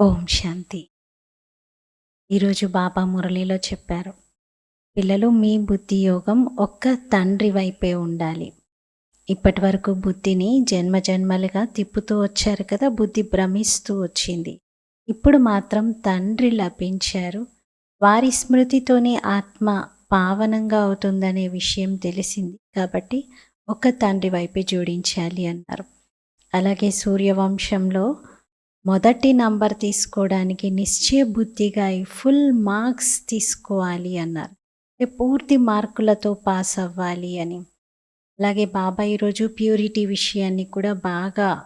ఓం శాంతి. ఈరోజు బాబా మురళిలో చెప్పారు పిల్లలు మీ బుద్ధి యోగం ఒక్క తండ్రి వైపే ఉండాలి. ఇప్పటి వరకు బుద్ధిని జన్మ జన్మలుగా తిప్పుతూ వచ్చారు కదా బుద్ధి భ్రమిస్తూ వచ్చింది. ఇప్పుడు మాత్రం తండ్రి లభించారు. వారి స్మృతితోనే ఆత్మ పావనంగా అవుతుందనే విషయం తెలిసింది కాబట్టి ఒక తండ్రి వైపే జోడించాలి అన్నారు. అలాగే సూర్యవంశంలో మొదటి నంబర్ తీసుకోవడానికి నిశ్చయ బుద్ధిగా ఫుల్ మార్క్స్ తీసుకోవాలి అన్నారు. పూర్తి మార్కులతో పాస్ అవ్వాలి అని. అలాగే బాబా ఈరోజు ప్యూరిటీ విషయాన్ని కూడా బాగా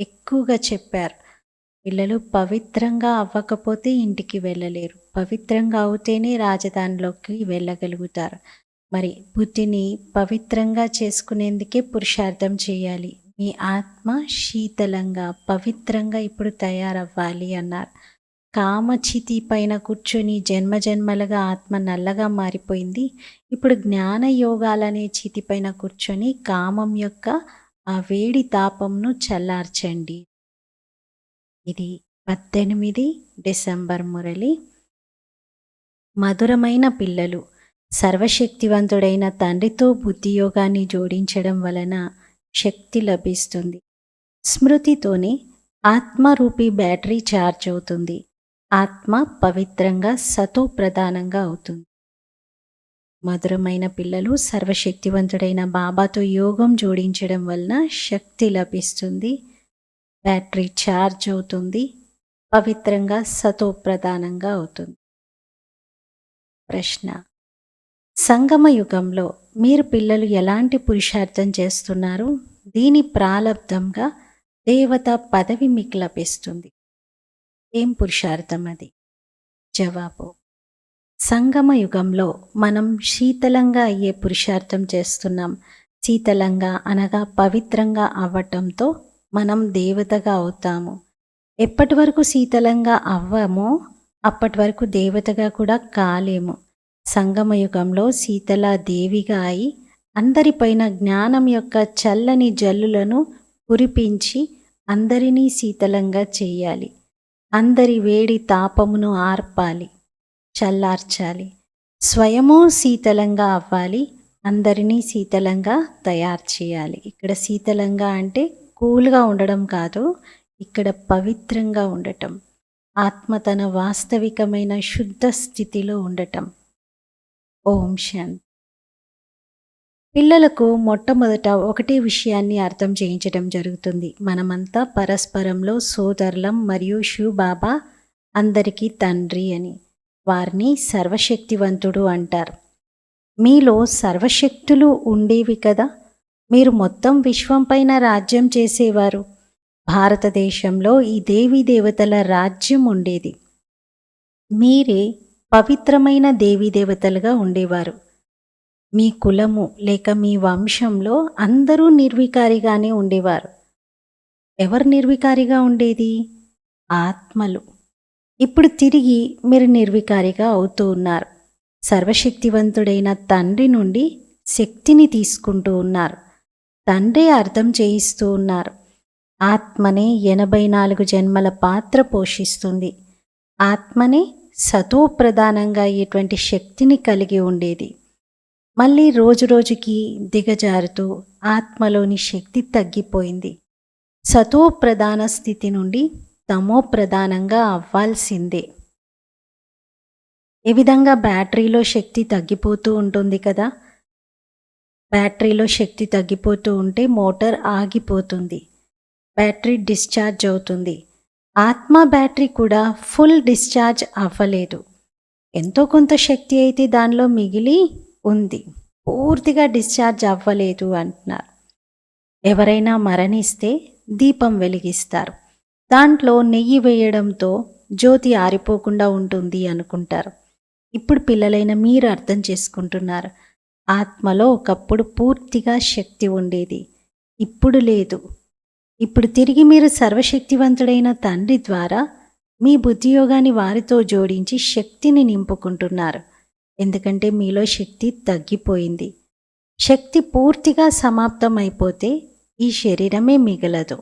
ఎక్కువగా చెప్పారు. పిల్లలు పవిత్రంగా అవ్వకపోతే ఇంటికి వెళ్ళలేరు. పవిత్రంగా అవుతేనే రాజధానిలోకి వెళ్ళగలుగుతారు. మరి బుద్ధిని పవిత్రంగా చేసుకునేందుకే పురుషార్థం చేయాలి. మీ ఆత్మ శీతలంగా పవిత్రంగా ఇప్పుడు తయారవ్వాలి అన్నారు. కామచితి పైన కూర్చొని జన్మ జన్మలుగా ఆత్మ నల్లగా మారిపోయింది. ఇప్పుడు జ్ఞాన యోగాలనే చితి పైన కూర్చొని కామం యొక్క ఆ వేడి తాపంను చల్లార్చండి. ఇది పద్దెనిమిది డిసెంబర్ మురళి. మధురమైన పిల్లలు. సర్వశక్తివంతుడైన తండ్రితో బుద్ధియోగాన్ని జోడించడం వలన శక్తి లభిస్తుంది. స్మృతితోనే ఆత్మరూపీ బ్యాటరీ ఛార్జ్ అవుతుంది. ఆత్మ పవిత్రంగా సతో ప్రధానంగా అవుతుంది. మధురమైన పిల్లలు సర్వశక్తివంతుడైన బాబాతో యోగం జోడించడం వలన శక్తి లభిస్తుంది. బ్యాటరీ ఛార్జ్ అవుతుంది. పవిత్రంగా సతో ప్రధానంగా అవుతుంది. ప్రశ్న సంగమ యుగంలో మీరు పిల్లలు ఎలాంటి పురుషార్థం చేస్తున్నారు? దీని ప్రాలబ్ధంగా దేవత పదవి మీకు లభిస్తుంది. ఏం పురుషార్థం అది? జవాబు. సంగమ యుగంలో మనం శీతలంగా అయ్యే పురుషార్థం చేస్తున్నాం. శీతలంగా అనగా పవిత్రంగా అవ్వటంతో మనం దేవతగా అవుతాము. ఎప్పటి వరకు శీతలంగా అవ్వమో అప్పటి వరకు దేవతగా కూడా కాలేము. సంగమయుగంలో శీతల దేవిగా అయి అందరిపైన జ్ఞానం యొక్క చల్లని జల్లులను కురిపించి అందరినీ శీతలంగా చేయాలి. అందరి వేడి తాపమును ఆర్పాలి చల్లార్చాలి. స్వయము శీతలంగా అవ్వాలి అందరినీ శీతలంగా తయారు చేయాలి. ఇక్కడ శీతలంగా అంటే కూల్గా ఉండడం కాదు ఇక్కడ పవిత్రంగా ఉండటం. ఆత్మ తన వాస్తవికమైన శుద్ధ స్థితిలో ఉండటం. ఓం శాంతి పిల్లలకు మొట్టమొదట ఒకటే విషయాన్ని అర్థం చేయించడం జరుగుతుంది. మనమంతా పరస్పరంలో సోదరులం మరియు షూ బాబా అందరికీ తండ్రి అని. వారిని సర్వశక్తివంతుడు అంటారు. మీలో సర్వశక్తులు ఉండేవి కదా? మీరు మొత్తం విశ్వంపైన రాజ్యం చేసేవారు. భారతదేశంలో ఈ దేవీ దేవతల రాజ్యం ఉండేది. మీరే పవిత్రమైన దేవీ దేవతలుగా ఉండేవారు. మీ కులము లేక మీ వంశంలో అందరూ నిర్వికారిగానే ఉండేవారు. ఎవరు నిర్వికారిగా ఉండేది? ఆత్మలు. ఇప్పుడు తిరిగి మీరు నిర్వికారిగా అవుతూ ఉన్నారు. సర్వశక్తివంతుడైన తండ్రి నుండి శక్తిని తీసుకుంటూ ఉన్నారు. తండ్రి అర్థం చేయిస్తూ ఉన్నారు. ఆత్మనే ఎనభై నాలుగు జన్మల పాత్ర పోషిస్తుంది. ఆత్మనే సతో ప్రధానంగా అయ్యేటువంటి శక్తిని కలిగి ఉండేది? మళ్ళీ రోజు రోజుకి దిగజారుతూ ఆత్మలోని శక్తి తగ్గిపోయింది. సతో ప్రధాన స్థితి నుండి తమో ప్రధానంగా అవ్వాల్సిందే. ఏ విధంగా బ్యాటరీలో శక్తి తగ్గిపోతూ ఉంటుంది కదా? బ్యాటరీలో శక్తి తగ్గిపోతూ ఉంటే మోటార్ ఆగిపోతుంది. బ్యాటరీ డిశ్చార్జ్ అవుతుంది. ఆత్మ బ్యాటరీ కూడా ఫుల్ డిశ్చార్జ్ అవ్వలేదు. ఎంతో కొంత శక్తి అయితే దానిలో మిగిలి ఉంది. పూర్తిగా డిశ్చార్జ్ అవ్వలేదు అంటున్నారు. ఎవరైనా మరణిస్తే దీపం వెలిగిస్తారు. దాంట్లో నెయ్యి వేయడంతో జ్యోతి ఆరిపోకుండా ఉంటుంది అనుకుంటారు. ఇప్పుడు పిల్లలైన మీరు అర్థం చేసుకుంటున్నారు. ఆత్మలో ఒకప్పుడు పూర్తిగా శక్తి ఉండేది. ఇప్పుడు లేదు. ఇప్పుడు తిరిగి మీరు సర్వశక్తివంతుడైన తండ్రి ద్వారా మీ బుద్ధియోగాన్ని వారితో జోడించి శక్తిని నింపుకుంటున్నారు. ఎందుకంటే మీలో శక్తి తగ్గిపోయింది. శక్తి పూర్తిగా సమాప్తం అయిపోతే ఈ శరీరమే మిగలదు.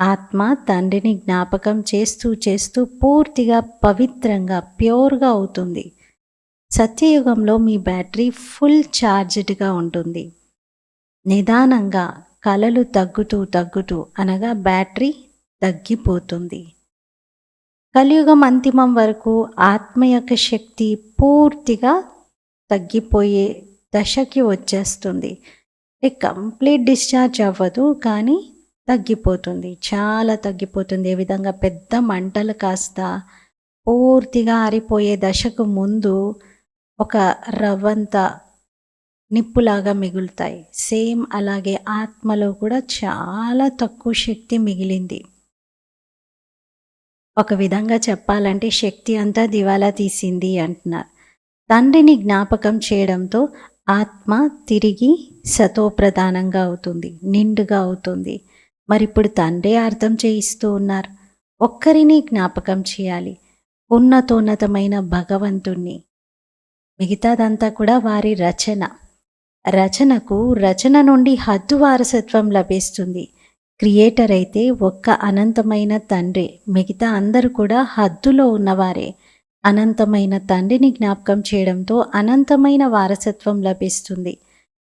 ఆత్మ తండ్రిని జ్ఞాపకం చేస్తూ చేస్తూ పూర్తిగా పవిత్రంగా ప్యూర్గా అవుతుంది. సత్యయుగంలో మీ బ్యాటరీ ఫుల్ ఛార్జ్డ్గా ఉంటుంది. నిదానంగా కలలు తగ్గుతూ తగ్గుతూ అనగా బ్యాటరీ తగ్గిపోతుంది. కలియుగం అంతిమం వరకు ఆత్మ యొక్క శక్తి పూర్తిగా తగ్గిపోయే దశకి వచ్చేస్తుంది. కంప్లీట్ డిశ్చార్జ్ అవ్వదు కానీ తగ్గిపోతుంది. చాలా తగ్గిపోతుంది. ఏ విధంగా పెద్ద మంటలు కాస్త పూర్తిగా ఆరిపోయే దశకు ముందు ఒక రవ్వంత నిప్పులాగా మిగులుతాయి. సేమ్ అలాగే ఆత్మలో కూడా చాలా తక్కువ శక్తి మిగిలింది. ఒక విధంగా చెప్పాలంటే శక్తి అంతా దివాలా తీసింది అంటున్నారు. తండ్రిని జ్ఞాపకం చేయడంతో ఆత్మ తిరిగి సతోప్రధానంగా అవుతుంది నిండుగా అవుతుంది. మరి ఇప్పుడు తండ్రి అర్థం చేయిస్తూ ఉన్నారు. ఒక్కరిని జ్ఞాపకం చేయాలి. ఉన్నతోన్నతమైన భగవంతుణ్ణి. మిగతాదంతా కూడా వారి రచన. రచనకు రచన నుండి హద్దు వారసత్వం లభిస్తుంది. క్రియేటర్ అయితే ఒక్క అనంతమైన తండ్రి మిగతా అందరూ కూడా హద్దులో ఉన్నవారే. అనంతమైన తండ్రిని జ్ఞాపకం చేయడంతో అనంతమైన వారసత్వం లభిస్తుంది.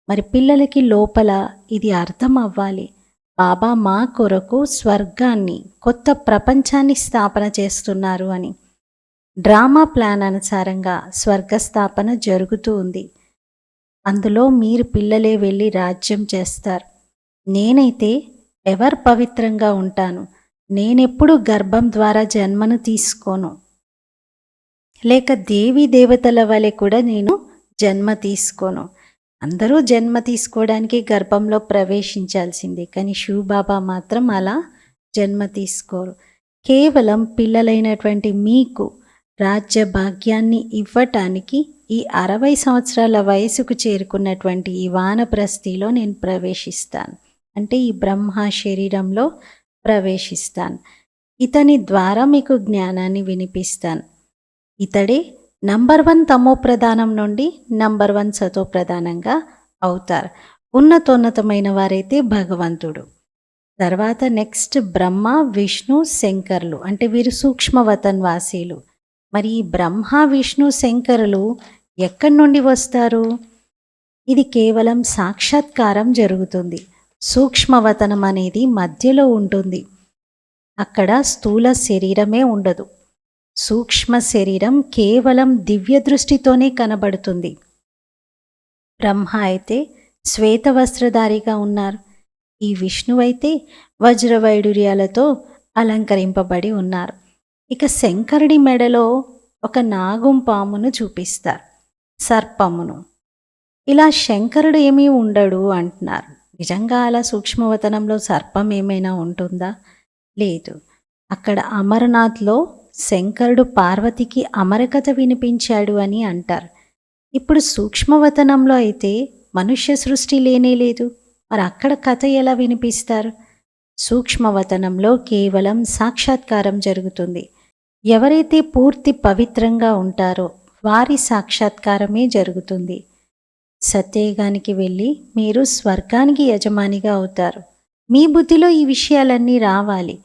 మరి పిల్లలకి లోపల ఇది అర్థం అవ్వాలి. బాబా మా కొరకు స్వర్గాన్ని కొత్త ప్రపంచాన్ని స్థాపన చేస్తున్నారు అని. డ్రామా ప్లాన్ అనుసారంగా స్వర్గస్థాపన జరుగుతూ ఉంది. అందులో మీరు పిల్లలే వెళ్ళి రాజ్యం చేస్తారు. నేనైతే ఎవర్ పవిత్రంగా ఉంటాను నేనెప్పుడు గర్భం ద్వారా జన్మను తీసుకోను. లేక దేవీ దేవతల వలె కూడా నేను జన్మ తీసుకోను. అందరూ జన్మ తీసుకోవడానికి గర్భంలో ప్రవేశించాల్సిందే కానీ శివబాబా మాత్రం అలా జన్మ తీసుకోరు. కేవలం పిల్లలైనటువంటి మీకు రాజ్య భాగ్యాన్ని ఇవ్వటానికి ఈ అరవై సంవత్సరాల వయసుకు చేరుకున్నటువంటి ఈ వానప్రస్థిలో నేను ప్రవేశిస్తాను. అంటే ఈ బ్రహ్మ శరీరంలో ప్రవేశిస్తాను. ఇతని ద్వారా మీకు జ్ఞానాన్ని వినిపిస్తాను. ఇతడే నంబర్ వన్ తమో ప్రధానం నుండి నంబర్ వన్ సతో ప్రధానంగా అవుతారు. ఉన్నతోన్నతమైన వారైతే భగవంతుడు. తర్వాత నెక్స్ట్ బ్రహ్మ విష్ణు శంకర్లు. అంటే వీరు సూక్ష్మవతన్ వాసీలు. మరి ఈ బ్రహ్మ విష్ణు శంకరులు ఎక్కడి నుండి వస్తారు? ఇది కేవలం సాక్షాత్కారం జరుగుతుంది. సూక్ష్మవతనం అనేది మధ్యలో ఉంటుంది. అక్కడ స్థూల శరీరమే ఉండదు. సూక్ష్మ శరీరం కేవలం దివ్య దృష్టితోనే కనబడుతుంది. బ్రహ్మ అయితే శ్వేత వస్త్రధారిగా ఉన్నారు. ఈ విష్ణువైతే వజ్రవైడూర్యాలతో అలంకరింపబడి ఉన్నారు. ఇక శంకరుడి మెడలో ఒక నాగుం పామును చూపిస్తారు. సర్పమును. ఇలా శంకరుడు ఏమీ ఉండడు అంటున్నారు. నిజంగా అలా సూక్ష్మవతనంలో సర్పం ఏమైనా ఉంటుందా? లేదు. అక్కడ అమరనాథ్లో శంకరుడు పార్వతికి అమరకథ వినిపించాడు అని అంటారు. ఇప్పుడు సూక్ష్మవతనంలో అయితే మనుష్య సృష్టి లేనే లేదు. మరి అక్కడ కథ ఎలా వినిపిస్తారు? సూక్ష్మవతనంలో కేవలం సాక్షాత్కారం జరుగుతుంది. ఎవరైతే పూర్తి పవిత్రంగా ఉంటారో వారి సాక్షాత్కారమే జరుగుతుంది. సత్యయుగానికి వెళ్ళి మీరు స్వర్గానికి యజమానిగా అవుతారు. మీ బుద్ధిలో ఈ విషయాలన్నీ రావాలి.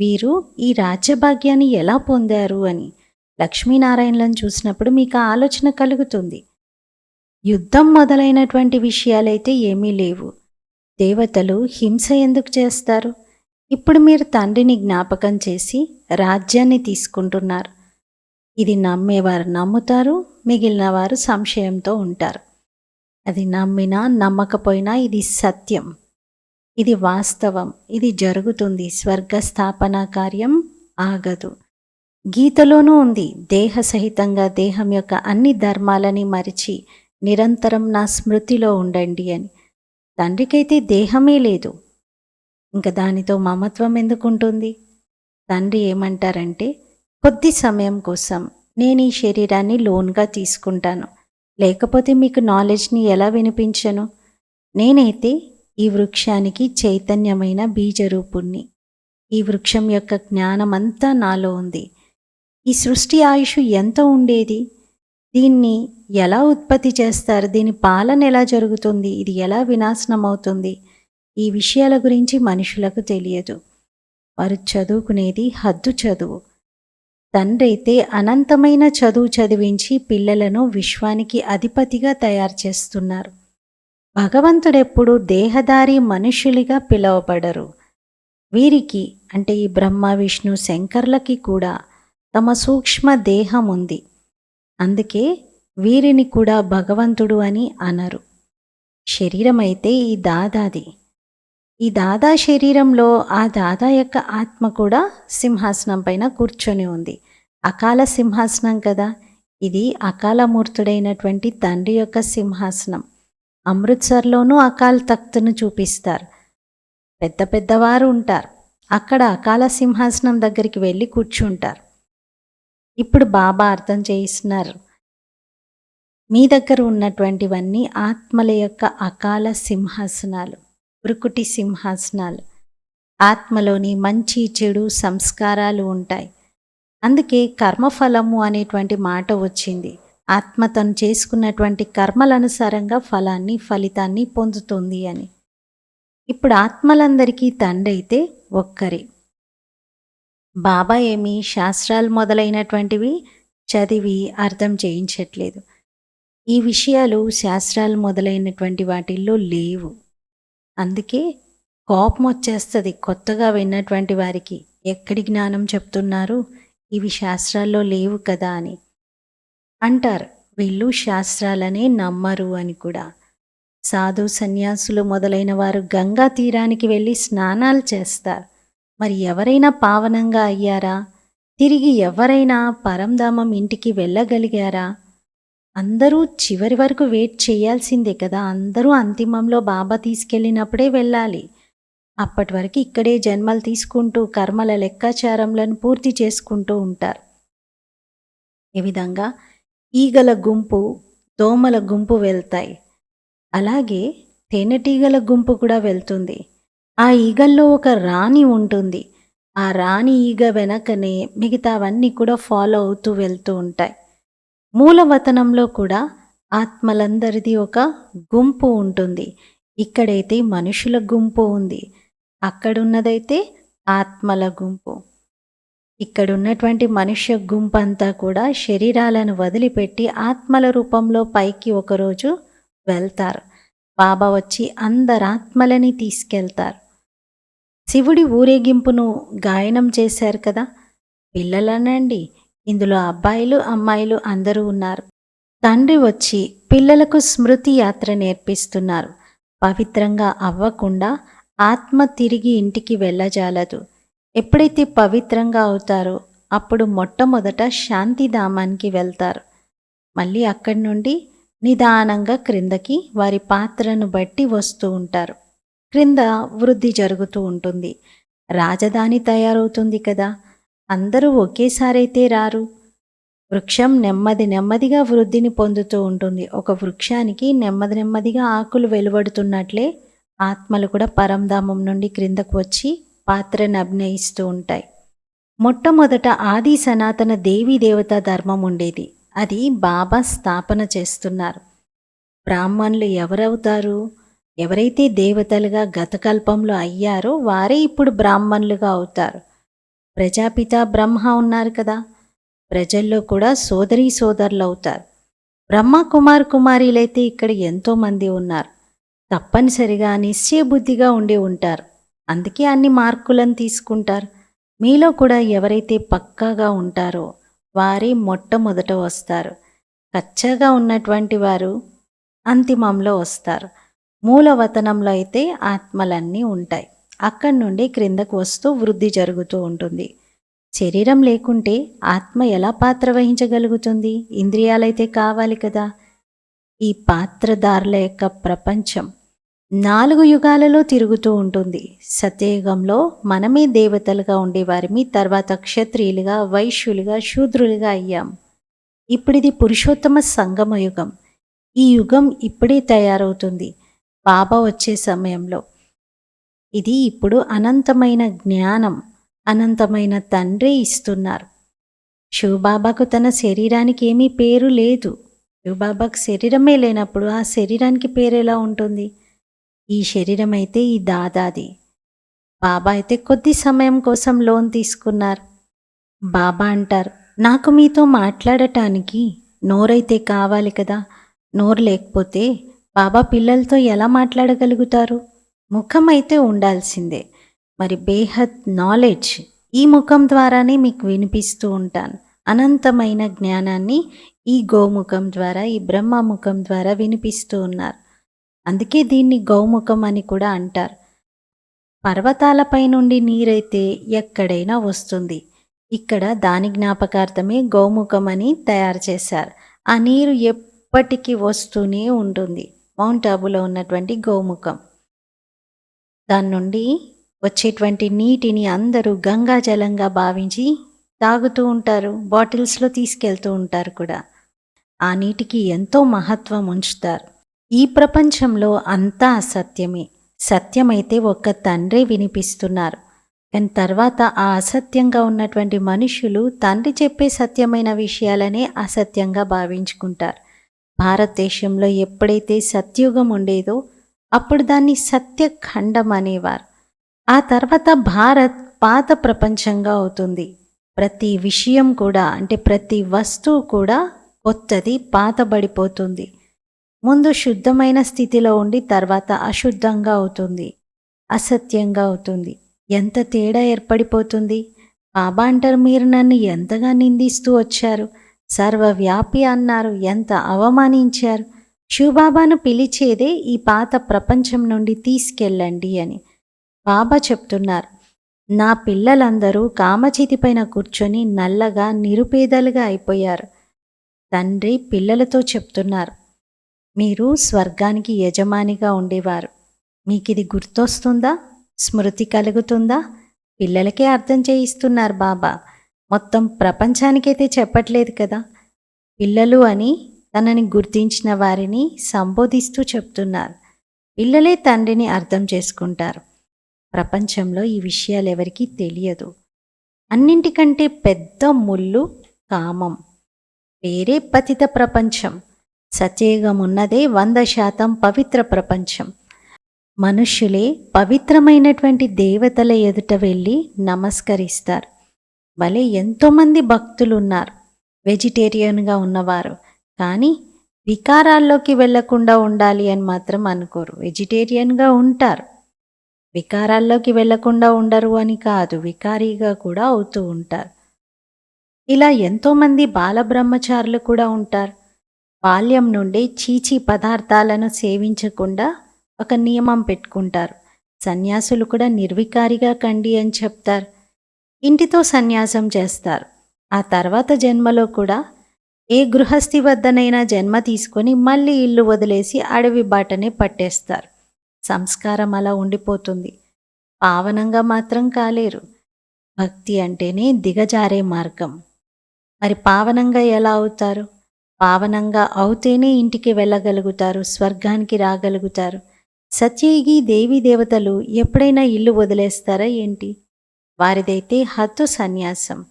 వీరు ఈ రాజ్యభాగ్యాన్ని ఎలా పొందారు అని లక్ష్మీనారాయణలను చూసినప్పుడు మీకు ఆలోచన కలుగుతుంది. యుద్ధం మొదలైనటువంటి విషయాలైతే ఏమీ లేవు. దేవతలు హింస ఎందుకు చేస్తారు? ఇప్పుడు మీరు తండ్రిని జ్ఞాపకం చేసి రాజ్యాన్ని తీసుకుంటున్నారు. ఇది నమ్మేవారు నమ్ముతారు మిగిలిన వారు సంశయంతో ఉంటారు. అది నమ్మినా నమ్మకపోయినా ఇది సత్యం. ఇది వాస్తవం. ఇది జరుగుతుంది. స్వర్గ స్థాపన కార్యం ఆగదు. గీతలోనూ ఉంది. దేహ సహితంగా దేహం యొక్క అన్ని ధర్మాలని మరిచి నిరంతరం నా స్మృతిలో ఉండండి అని. తండ్రికైతే దేహమే లేదు. ఇంకా దానితో మమత్వం ఎందుకుంటుంది? తండ్రి ఏమంటారంటే కొద్ది సమయం కోసం నేను ఈ శరీరాన్ని లోన్గా తీసుకుంటాను. లేకపోతే మీకు నాలెడ్జ్ని ఎలా వినిపించను? నేనైతే ఈ వృక్షానికి చైతన్యమైన బీజరూపుణ్ణి. ఈ వృక్షం యొక్క జ్ఞానమంతా నాలో ఉంది. ఈ సృష్టి ఆయుష్ ఎంత ఉండేది? దీన్ని ఎలా ఉత్పత్తి చేస్తారు? దీని పాలన ఎలా జరుగుతుంది? ఇది ఎలా వినాశనం అవుతుంది ఈ విషయాల గురించి మనుషులకు తెలియదు. వారు చదువుకునేది హద్దు చదువు. తండ్రైతే అనంతమైన చదువు చదివించి పిల్లలను విశ్వానికి అధిపతిగా తయారు చేస్తున్నారు. భగవంతుడెప్పుడు దేహదారి మనుషులుగా పిలువబడరు. వీరికి అంటే ఈ బ్రహ్మ విష్ణు శంకర్లకి కూడా తమ సూక్ష్మ దేహం ఉంది. అందుకే వీరిని కూడా భగవంతుడు అని అనరు. శరీరం అయితే ఈ దాదాది. ఈ దాదా శరీరంలో ఆ దాదా యొక్క ఆత్మ కూడా సింహాసనం పైన కూర్చొని ఉంది. అకాల సింహాసనం కదా. ఇది అకాలమూర్తుడైనటువంటి తండ్రి యొక్క సింహాసనం. అమృత్సర్లోనూ అకాల్ తఖ్త్ను చూపిస్తారు. పెద్ద పెద్దవారు ఉంటారు. అక్కడ అకాల సింహాసనం దగ్గరికి వెళ్ళి కూర్చుంటారు. ఇప్పుడు బాబా అర్థం చేయిస్తున్నారు. మీ దగ్గర ఉన్నటువంటివన్నీ ఆత్మల యొక్క అకాల సింహాసనాలు. ఉరుకుటి సింహాసనాలు. ఆత్మలోని మంచి చెడు సంస్కారాలు ఉంటాయి. అందుకే కర్మఫలము అనేటువంటి మాట వచ్చింది. ఆత్మ తను చేసుకున్నటువంటి కర్మల అనుసారంగా ఫలాన్ని ఫలితాన్ని పొందుతుంది అని. ఇప్పుడు ఆత్మలందరికీ తండ్రి అయితే ఒక్కరే. బాబా ఏమి శాస్త్రాలు మొదలైనటువంటివి చదివి అర్థం చేయించట్లేదు. ఈ విషయాలు శాస్త్రాలు మొదలైనటువంటి వాటిల్లో లేవు. అందుకే కోపం వచ్చేస్తుంది కొత్తగా విన్నటువంటి వారికి. ఎక్కడి జ్ఞానం చెప్తున్నారు? ఇవి శాస్త్రాల్లో లేవు కదా అని. అంటారు వీళ్ళు శాస్త్రాలనే నమ్మరు అని కూడా. సాధు సన్యాసులు మొదలైన వారు గంగా తీరానికి వెళ్ళి స్నానాలు చేస్తారు. మరి ఎవరైనా పావనంగా అయ్యారా? తిరిగి ఎవరైనా పరంధామం ఇంటికి వెళ్ళగలిగారా? అందరూ చివరి వరకు వెయిట్ చేయాల్సిందే కదా. అందరూ అంతిమంలో బాబా తీసుకెళ్ళినప్పుడే వెళ్ళాలి. అప్పటి వరకు ఇక్కడే జన్మలు తీసుకుంటూ కర్మల లెక్కాచారంలను పూర్తి చేసుకుంటూ ఉంటారు. ఈ విధంగా? ఈగల గుంపు దోమల గుంపు వెళ్తాయి. అలాగే తేనెటీగల గుంపు కూడా వెళ్తుంది. ఆ ఈగల్లో ఒక రాణి ఉంటుంది. ఆ రాణి ఈగ వెనకనే మిగతావన్నీ కూడా ఫాలో అవుతూ వెళ్తూ ఉంటాయి. మూలవతనంలో కూడా ఆత్మలందరిది ఒక గుంపు ఉంటుంది. ఇక్కడైతే మనుషుల గుంపు ఉంది. అక్కడున్నదైతే ఆత్మల గుంపు. ఇక్కడ ఉన్నటువంటి మనుష్య గుంపు అంతా కూడా శరీరాలను వదిలిపెట్టి ఆత్మల రూపంలో పైకి ఒకరోజు వెళ్తారు. బాబా వచ్చి అందరాత్మలని తీసుకెళ్తారు. శివుడి ఊరేగింపును గాయనం చేశారు కదా. పిల్లలనండి ఇందులో అబ్బాయిలు అమ్మాయిలు అందరూ ఉన్నారు. తండ్రి వచ్చి పిల్లలకు స్మృతి యాత్ర నేర్పిస్తున్నారు. పవిత్రంగా అవ్వకుండా ఆత్మ తిరిగి ఇంటికి వెళ్ళజాలదు. ఎప్పుడైతే పవిత్రంగా అవుతారో అప్పుడు మొట్టమొదట శాంతిధామానికి వెళ్తారు. మళ్ళీ అక్కడి నుండి నిదానంగా క్రిందకి వారి పాత్రను బట్టి వస్తూ ఉంటారు. క్రింద వృద్ధి జరుగుతూ ఉంటుంది. రాజధాని తయారవుతుంది కదా. అందరూ ఒకేసారైతే రారు. వృక్షం నెమ్మది నెమ్మదిగా వృద్ధిని పొందుతూ ఉంటుంది. ఒక వృక్షానికి నెమ్మది నెమ్మదిగా ఆకులు వెలువడుతున్నట్లే ఆత్మలు కూడా పరంధామం నుండి క్రిందకు వచ్చి పాత్రను అభినయిస్తూ ఉంటాయి. మొట్టమొదట ఆది సనాతన దేవీ దేవత ధర్మం ఉండేది. అది బాబా స్థాపన చేస్తున్నారు. బ్రాహ్మణులు ఎవరవుతారు? ఎవరైతే దేవతలుగా గతకల్పంలో అయ్యారో వారే ఇప్పుడు బ్రాహ్మణులుగా అవుతారు. ప్రజాపిత బ్రహ్మ ఉన్నారు కదా. ప్రజల్లో కూడా సోదరీ సోదరులు అవుతారు. బ్రహ్మ కుమార్ కుమారీలైతే ఇక్కడ ఎంతోమంది ఉన్నారు. తప్పనిసరిగా నిశ్చయబుద్ధిగా ఉండి ఉంటారు. అందుకే అన్ని మార్కులను తీసుకుంటారు. మీలో కూడా ఎవరైతే పక్కాగా ఉంటారో వారే మొట్టమొదట వస్తారు. కచ్చగా ఉన్నటువంటి వారు అంతిమంలో వస్తారు. మూలవతనంలో అయితే ఆత్మలన్నీ ఉంటాయి. అక్కడి నుండి క్రిందకు వస్తూ వృద్ధి జరుగుతూ ఉంటుంది. శరీరం లేకుంటే ఆత్మ ఎలా పాత్ర వహించగలుగుతుంది? ఇంద్రియాలైతే కావాలి కదా. ఈ పాత్రదారుల యొక్క ప్రపంచం నాలుగు యుగాలలో తిరుగుతూ ఉంటుంది. సత్యయుగంలో మనమే దేవతలుగా ఉండేవారిమి తర్వాత క్షత్రియులుగా వైశ్యులుగా శూద్రులుగా అయ్యాం. ఇప్పుడిది పురుషోత్తమ సంగమ యుగం ఈ యుగం ఇప్పుడే తయారవుతుంది. బాబా వచ్చే సమయంలో. ఇది ఇప్పుడు అనంతమైన జ్ఞానం అనంతమైన తండ్రి ఇస్తున్నారు. శివబాబాకు తన శరీరానికి ఏమీ పేరు లేదు. శివబాబాకు శరీరమే లేనప్పుడు ఆ శరీరానికి పేరు ఎలా ఉంటుంది? ఈ శరీరం అయితే ఈ దాదాది. బాబా అయితే కొద్ది సమయం కోసం లోన్ తీసుకున్నారు. బాబా అంటారు నాకు మీతో మాట్లాడటానికి నోరైతే కావాలి కదా? నోరు లేకపోతే బాబా పిల్లలతో ఎలా మాట్లాడగలుగుతారు? ముఖం అయితే ఉండాల్సిందే. మరి బేహద్ నాలెడ్జ్ ఈ ముఖం ద్వారానే మీకు వినిపిస్తూ ఉంటాను. అనంతమైన జ్ఞానాన్ని ఈ గోముఖం ద్వారా ఈ బ్రహ్మముఖం ద్వారా వినిపిస్తూ ఉన్నారు. అందుకే దీన్ని గౌముఖం అని కూడా అంటారు. పర్వతాలపై నుండి నీరైతే ఎక్కడైనా వస్తుంది. ఇక్కడ దాని జ్ఞాపకార్థమే గౌముఖం అని తయారు చేశారు. ఆ నీరు ఎప్పటికీ వస్తూనే ఉంటుంది. మౌంట్ ఆబులో ఉన్నటువంటి గోముఖం. దాని నుండి వచ్చేటువంటి నీటిని అందరూ గంగా జలంగా భావించి తాగుతూ ఉంటారు బాటిల్స్లో తీసుకెళ్తూ ఉంటారు కూడా. ఆ నీటికి ఎంతో మహత్వం ఉంచుతారు. ఈ ప్రపంచంలో అంతా అసత్యమే. సత్యమైతే ఒక్క తండ్రే వినిపిస్తున్నారు. కానీ తర్వాత ఆ అసత్యంగా ఉన్నటువంటి మనుషులు తండ్రి చెప్పే సత్యమైన విషయాలనే అసత్యంగా భావించుకుంటారు. భారతదేశంలో ఎప్పుడైతే సత్యుగం ఉండేదో అప్పుడు దాన్ని సత్యఖండం అనేవారు. ఆ తర్వాత భారత్ పాత ప్రపంచంగా అవుతుంది. ప్రతి విషయం కూడా అంటే ప్రతి వస్తువు కూడా కొత్తది పాతబడిపోతుంది. ముందు శుద్ధమైన స్థితిలో ఉండి తర్వాత అశుద్ధంగా అవుతుంది అసత్యంగా అవుతుంది. ఎంత తేడా ఏర్పడిపోతుంది? బాబా అంటారు మీరు నన్ను ఎంతగా నిందిస్తూ వచ్చారు? సర్వవ్యాపి అన్నారు. ఎంత అవమానించారు? షూబాబాను పిలిచేదే ఈ పాత ప్రపంచం నుండి తీసుకెళ్ళండి అని బాబా చెప్తున్నారు. నా పిల్లలందరూ కామచితిపైన కూర్చొని నల్లగా నిరుపేదలుగా అయిపోయారు. తండ్రి పిల్లలతో చెప్తున్నారు. మీరు స్వర్గానికి యజమానిగా ఉండేవారు. మీకు ఇది గుర్తొస్తుందా? స్మృతి కలుగుతుందా? పిల్లలకే అర్థం చేయిస్తున్నారు బాబా. మొత్తం ప్రపంచానికైతే చెప్పట్లేదు కదా. పిల్లలు అని తనని గుర్తించిన వారిని సంబోధిస్తూ చెప్తున్నారు. పిల్లలే తండ్రిని అర్థం చేసుకుంటారు. ప్రపంచంలో ఈ విషయాలు ఎవరికీ తెలియదు. అన్నింటికంటే పెద్ద ముళ్ళు కామం. వేరే పతిత ప్రపంచం. సత్యయుగం ఉన్నదే వంద శాతం పవిత్ర ప్రపంచం. మనుష్యులే పవిత్రమైనటువంటి దేవతల ఎదుట వెళ్ళి నమస్కరిస్తారు. భలే ఎంతోమంది భక్తులు ఉన్నారు వెజిటేరియన్గా ఉన్నవారు. కానీ వికారాల్లోకి వెళ్ళకుండా ఉండాలి అని మాత్రం అనుకోరు. వెజిటేరియన్గా ఉంటారు. వికారాల్లోకి వెళ్ళకుండా ఉండరు అని కాదు వికారీగా కూడా అవుతూ ఉంటారు. ఇలా ఎంతోమంది బాలబ్రహ్మచారులు కూడా ఉంటారు. బాల్యం నుండి చీచీ పదార్థాలను సేవించకుండా ఒక నియమం పెట్టుకుంటారు. సన్యాసులు కూడా నిర్వికారిగా కండి అని చెప్తారు. ఇంటితో సన్యాసం చేస్తారు. ఆ తర్వాత జన్మలో కూడా ఏ గృహస్థి వద్దనైనా జన్మ తీసుకొని మళ్ళీ ఇల్లు వదిలేసి అడవి బాటనే పట్టేస్తారు. సంస్కారం అలా ఉండిపోతుంది. పావనంగా మాత్రం కాలేరు. భక్తి అంటేనే దిగజారే మార్గం. మరి పావనంగా ఎలా అవుతారు? పావనంగా అవుతేనే ఇంటికి వెళ్ళగలుగుతారు స్వర్గానికి రాగలుగుతారు. సత్యయుగి దేవీ దేవతలు ఎప్పుడైనా ఇల్లు వదిలేస్తారా ఏంటి? వారిదైతే హత్తు సన్యాసం.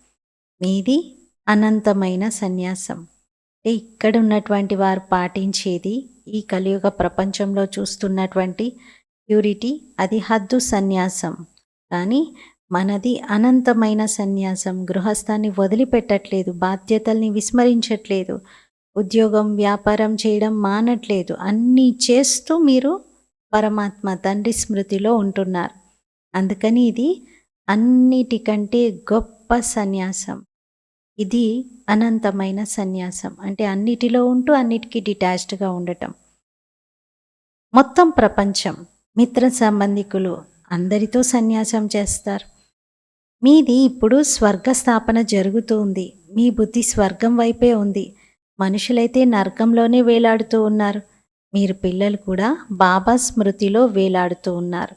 మీది అనంతమైన సన్యాసం. అంటే ఇక్కడ ఉన్నటువంటి వారు పాటించేది ఈ కలియుగ ప్రపంచంలో చూస్తున్నటువంటి ప్యూరిటీ అది హద్దు సన్యాసం. కానీ మనది అనంతమైన సన్యాసం గృహస్థాన్ని వదిలిపెట్టట్లేదు బాధ్యతల్ని విస్మరించట్లేదు ఉద్యోగం వ్యాపారం చేయడం మానట్లేదు అన్నీ చేస్తూ మీరు పరమాత్మ తండ్రి స్మృతిలో ఉంటున్నారు. అందుకని ఇది అన్నిటికంటే గొప్ప సన్యాసం. ఇది అనంతమైన సన్యాసం. అంటే అన్నిటిలో ఉంటూ అన్నిటికీ డిటాచ్డ్గా ఉండటం. మొత్తం ప్రపంచం మిత్ర సంబంధికులు అందరితో సన్యాసం చేస్తారు. మీది ఇప్పుడు స్వర్గ స్థాపన జరుగుతూ ఉంది. మీ బుద్ధి స్వర్గం వైపే ఉంది. మనుషులైతే నరకంలోనే వేలాడుతూ ఉన్నారు. మీరు పిల్లలు కూడా బాబా స్మృతిలో వేలాడుతూ ఉన్నారు.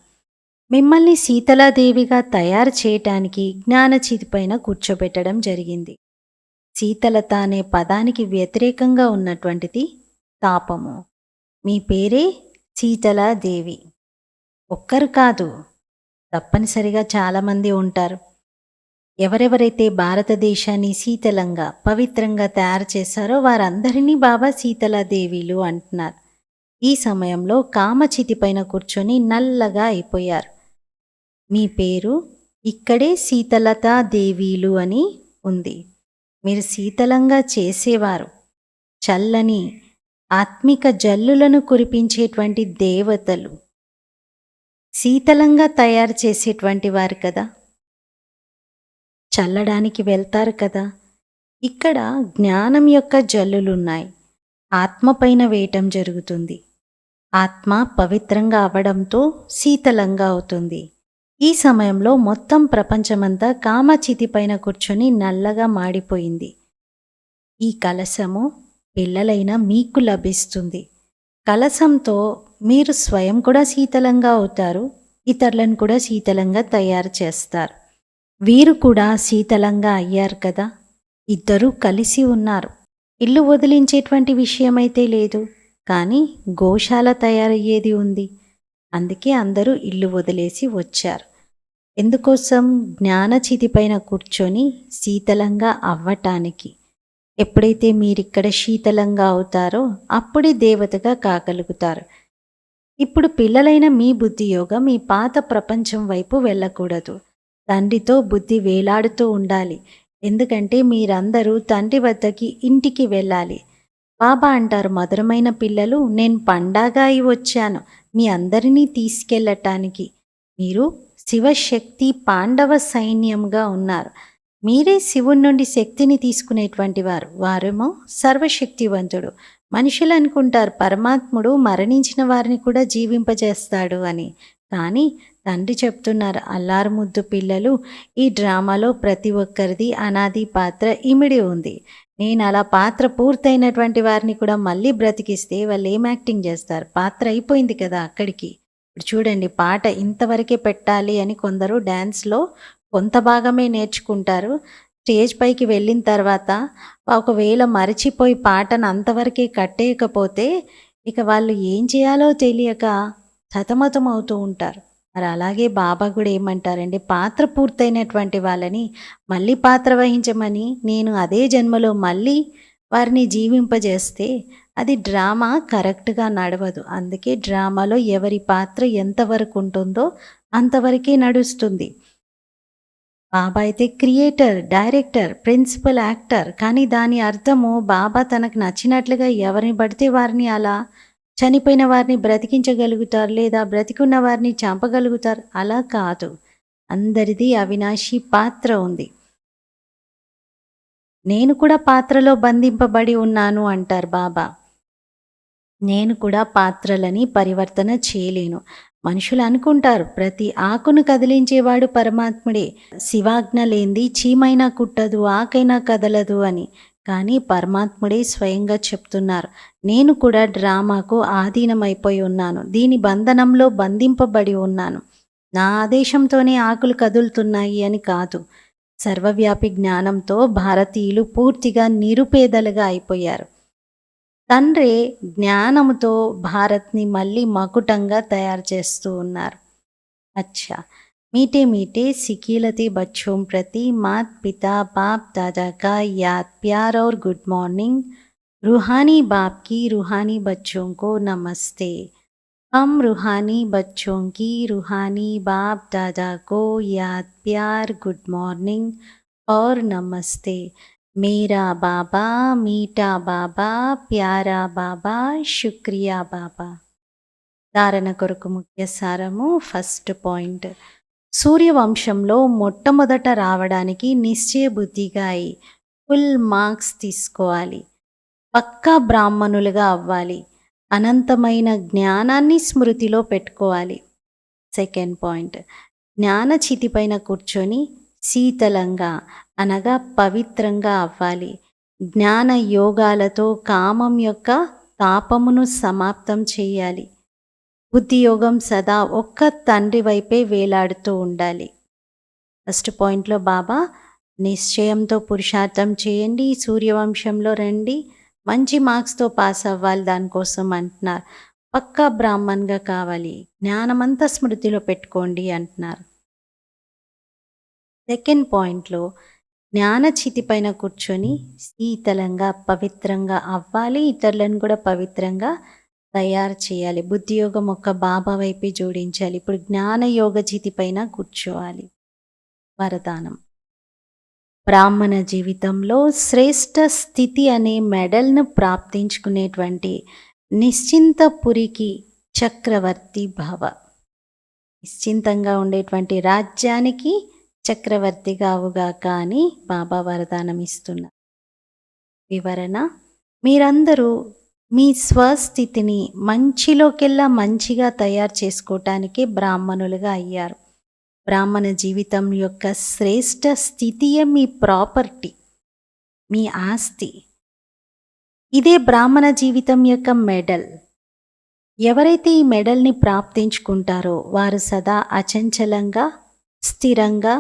మిమ్మల్ని శీతలాదేవిగా తయారు చేయటానికి జ్ఞానచితిపైన కూర్చోబెట్టడం జరిగింది. శీతలత అనే పదానికి వ్యతిరేకంగా ఉన్నటువంటిది తాపము. మీ పేరే శీతలాదేవి ఒక్కరు కాదు తప్పనిసరిగా చాలామంది ఉంటారు. ఎవరెవరైతే భారతదేశాన్ని శీతలంగా పవిత్రంగా తయారు చేశారో వారందరినీ బాబా శీతలాదేవిలు అంటున్నారు. ఈ సమయంలో కామచితి పైన కూర్చొని నల్లగా అయిపోయారు. మీ పేరు ఇక్కడే శీతలతా దేవీలు అని ఉంది. మీరు శీతలంగా చేసేవారు. చల్లని ఆత్మిక జల్లులను కురిపించేటువంటి దేవతలు. శీతలంగా తయారు చేసేటువంటి వారు కదా. చల్లడానికి వెళ్తారు కదా. ఇక్కడ జ్ఞానం యొక్క జల్లులున్నాయి. ఆత్మ పైన వేయటం జరుగుతుంది. ఆత్మ పవిత్రంగా అవ్వడంతో శీతలంగా అవుతుంది. ఈ సమయంలో మొత్తం ప్రపంచమంతా కామచితి పైన కూర్చొని నల్లగా మాడిపోయింది. ఈ కలశము పిల్లలైన మీకు లభిస్తుంది. కలశంతో మీరు స్వయం కూడా శీతలంగా అవుతారు. ఇతరులను కూడా శీతలంగా తయారు చేస్తారు. వీరు కూడా శీతలంగా అయ్యారు కదా? ఇద్దరూ కలిసి ఉన్నారు. ఇల్లు వదిలించేటువంటి విషయమైతే లేదు. కానీ గోశాల తయారయ్యేది ఉంది. అందుకే అందరూ ఇల్లు వదిలేసి వచ్చారు. ఎందుకోసం జ్ఞానచితి పైన కూర్చొని శీతలంగా అవ్వటానికి? ఎప్పుడైతే మీరిక్కడ శీతలంగా అవుతారో అప్పుడే దేవతగా కాగలుగుతారు. ఇప్పుడు పిల్లలైన మీ బుద్ధి యోగం మీ పాత ప్రపంచం వైపు వెళ్ళకూడదు. తండ్రితో బుద్ధి వేలాడుతూ ఉండాలి. ఎందుకంటే మీరందరూ తండ్రి వద్దకి ఇంటికి వెళ్ళాలి. బాబా అంటారు మధురమైన పిల్లలు నేను పండాగా అయి వచ్చాను. మీ అందరినీ తీసుకెళ్ళటానికి. మీరు శివశక్తి పాండవ సైన్యంగా ఉన్నారు. మీరే శివుడి నుండి శక్తిని తీసుకునేటువంటి వారు. వారేమో సర్వశక్తివంతుడు. మనుషులు అనుకుంటారు పరమాత్ముడు మరణించిన వారిని కూడా జీవింపజేస్తాడు అని. కానీ తండ్రి చెప్తున్నారు అల్లారు ముద్దు పిల్లలు ఈ డ్రామాలో ప్రతి ఒక్కరిది అనాది పాత్ర ఇమిడి ఉంది. నేను అలా పాత్ర పూర్తయినటువంటి వారిని కూడా మళ్ళీ బ్రతికిస్తే వాళ్ళు ఏం యాక్టింగ్ చేస్తారు? పాత్ర అయిపోయింది కదా అక్కడికి. ఇప్పుడు చూడండి పాట ఇంతవరకే పెట్టాలి అని కొందరు డ్యాన్స్లో కొంత భాగమే నేర్చుకుంటారు. స్టేజ్ పైకి వెళ్ళిన తర్వాత ఒకవేళ మరచిపోయి పాటను అంతవరకే కట్టేయకపోతే ఇక వాళ్ళు ఏం చేయాలో తెలియక సతమతం అవుతూ ఉంటారు. మరి అలాగే బాబా కూడా ఏమంటారండి పాత్ర పూర్తయినటువంటి వాళ్ళని మళ్ళీ పాత్ర వహించమని నేను అదే జన్మలో మళ్ళీ వారిని జీవింపజేస్తే అది డ్రామా కరెక్ట్గా నడవదు. అందుకే డ్రామాలో ఎవరి పాత్ర ఎంతవరకు ఉంటుందో అంతవరకే నడుస్తుంది. బాబా అయితే క్రియేటర్ డైరెక్టర్ ప్రిన్సిపల్ యాక్టర్. కానీ దాని అర్థము బాబా తనకు నచ్చినట్లుగా ఎవరిని పడితే వారిని అలా చనిపోయిన వారిని బ్రతికించగలుగుతారు లేదా బ్రతికున్న వారిని చంపగలుగుతారు అలా కాదు. అందరిది అవినాశి పాత్ర ఉంది. నేను కూడా పాత్రలో బంధింపబడి ఉన్నాను అంటారు బాబా. నేను కూడా పాత్రలని పరివర్తన చేయలేను. మనుషులు అనుకుంటారు ప్రతి ఆకును కదిలించేవాడు పరమాత్ముడే. శివాజ్ఞ లేంది చీమైనా కుట్టదు ఆకైనా కదలదు అని. కానీ పరమాత్ముడే స్వయంగా చెప్తున్నారు నేను కూడా డ్రామాకు ఆధీనమైపోయి ఉన్నాను దీని బంధనంలో బంధింపబడి ఉన్నాను. నా ఆదేశంతోనే ఆకులు కదులుతున్నాయి అని కాదు. సర్వవ్యాపి జ్ఞానంతో భారతీయులు పూర్తిగా నిరుపేదలుగా అయిపోయారు. తండ్రి జ్ఞానముతో భారత్ని మళ్ళీ మకుటంగా తయారు చేస్తూ ఉన్నారు అచ్చా मीठे मीठे सिकीलती बच्चों प्रति मात पिता बाप दादा का याद प्यार और गुड मॉर्निंग रूहानी बाप की रूहानी बच्चों को नमस्ते हम रूहानी बच्चों की रूहानी बाप दादा को याद प्यार गुड मॉर्निंग और नमस्ते मेरा बाबा मीठा बाबा प्यारा बाबा शुक्रिया బాబా ధారణ కొరకు ముఖ్య సారము ఫస్ట్ పాయింట్ సూర్యవంశంలో మొట్టమొదట రావడానికి నిశ్చయ బుద్ధిగా అయి ఫుల్ మార్క్స్ తీసుకోవాలి పక్కా బ్రాహ్మణులుగా అవ్వాలి అనంతమైన జ్ఞానాన్ని స్మృతిలో పెట్టుకోవాలి సెకండ్ పాయింట్ జ్ఞానచితి పైన కూర్చొని శీతలంగా అనగా పవిత్రంగా అవ్వాలి. జ్ఞాన యోగాలతో కామం యొక్క తాపమును సమాప్తం చేయాలి. బుద్ధి యోగం సదా ఒక్క తండ్రి వైపే వేలాడుతూ ఉండాలి. ఫస్ట్ పాయింట్లో బాబా నిశ్చయంతో పురుషార్థం చేయండి సూర్యవంశంలో రండి మంచి మార్క్స్తో పాస్ అవ్వాలి దానికోసం అంటున్నారు. పక్కా బ్రాహ్మణ్గా కావాలి. జ్ఞానమంతా స్మృతిలో పెట్టుకోండి అంటున్నారు. సెకండ్ పాయింట్లో జ్ఞానచితి పైన కూర్చొని శీతలంగా పవిత్రంగా అవ్వాలి. ఇతరులను కూడా పవిత్రంగా తయారు చేయాలి. బుద్ధియోగం ఒక బాబా వైపే జోడించాలి. ఇప్పుడు జ్ఞానయోగ చితి పైన కూర్చోవాలి. వరదానం. బ్రాహ్మణ జీవితంలో శ్రేష్ట స్థితి అనే మెడల్ను ప్రాప్తించుకునేటువంటి నిశ్చింతపురికి చక్రవర్తి భవ. నిశ్చింతంగా ఉండేటువంటి రాజ్యానికి చక్రవర్తిగావుగాక అని బాబా వరదానం ఇస్తున్నారు వివరణ మీరందరూ మీ స్వస్థితిని మంచిలోకెల్లా మంచిగా తయారు చేసుకోవటానికి బ్రాహ్మణులుగా అయ్యారు. బ్రాహ్మణ జీవితం యొక్క శ్రేష్ట స్థితియే మీ ప్రాపర్టీ మీ ఆస్తి. ఇదే బ్రాహ్మణ జీవితం యొక్క మెడల్. ఎవరైతే ఈ మెడల్ని ప్రాప్తించుకుంటారో వారు సదా అచంచలంగా స్థిరంగా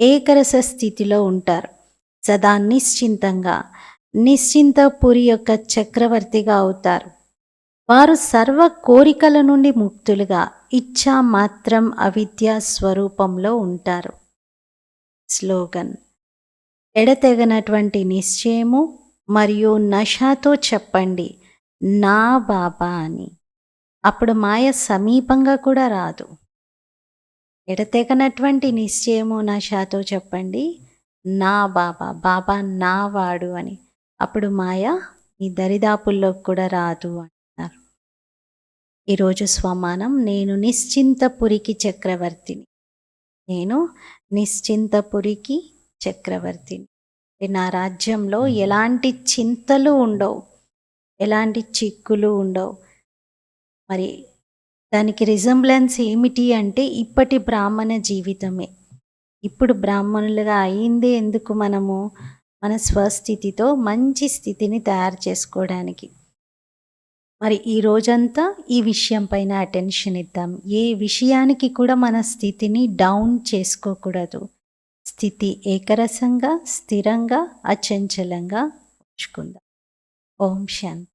ఏకరస స్థితిలో ఉంటారు. సదా నిశ్చింతంగా నిశ్చింతపురి యొక్క చక్రవర్తిగా అవుతారు. వారు సర్వ కోరికల నుండి ముక్తులుగా ఇచ్ఛా మాత్రం అవిద్య స్వరూపంలో ఉంటారు. స్లోగన్. ఎడతెగనటువంటి నిశ్చయము మరియు నషాతో చెప్పండి నా బాబా అని. అప్పుడు మాయ సమీపంగా కూడా రాదు. ఎడతెగనటువంటి నిశ్చయము నషాతో చెప్పండి. నా బాబా బాబా నా వాడు అని. అప్పుడు మాయ ఈ దరిదాపుల్లోకి కూడా రాదు అంటున్నారు. ఈరోజు స్వమానం నేను నిశ్చింతపురికి చక్రవర్తిని. నేను నిశ్చింతపురికి చక్రవర్తిని. నా రాజ్యంలో ఎలాంటి చింతలు ఉండవు ఎలాంటి చిక్కులు ఉండవు. మరి దానికి రిజంబ్లెన్స్ ఏమిటి అంటే ఇప్పటి బ్రాహ్మణ జీవితమే. ఇప్పుడు బ్రాహ్మణులుగా అయిందే ఎందుకు మనము? మన స్వస్థితితో మంచి స్థితిని తయారు చేసుకోవడానికి. మరి ఈ రోజంతా ఈ విషయం పైన అటెన్షన్ ఇద్దాం. ఏ విషయానికి కూడా మన స్థితిని డౌన్ చేసుకోకూడదు. స్థితి ఏకరసంగా స్థిరంగా అచంచలంగా ఉంచుకుందాం. ఓం శాంతి.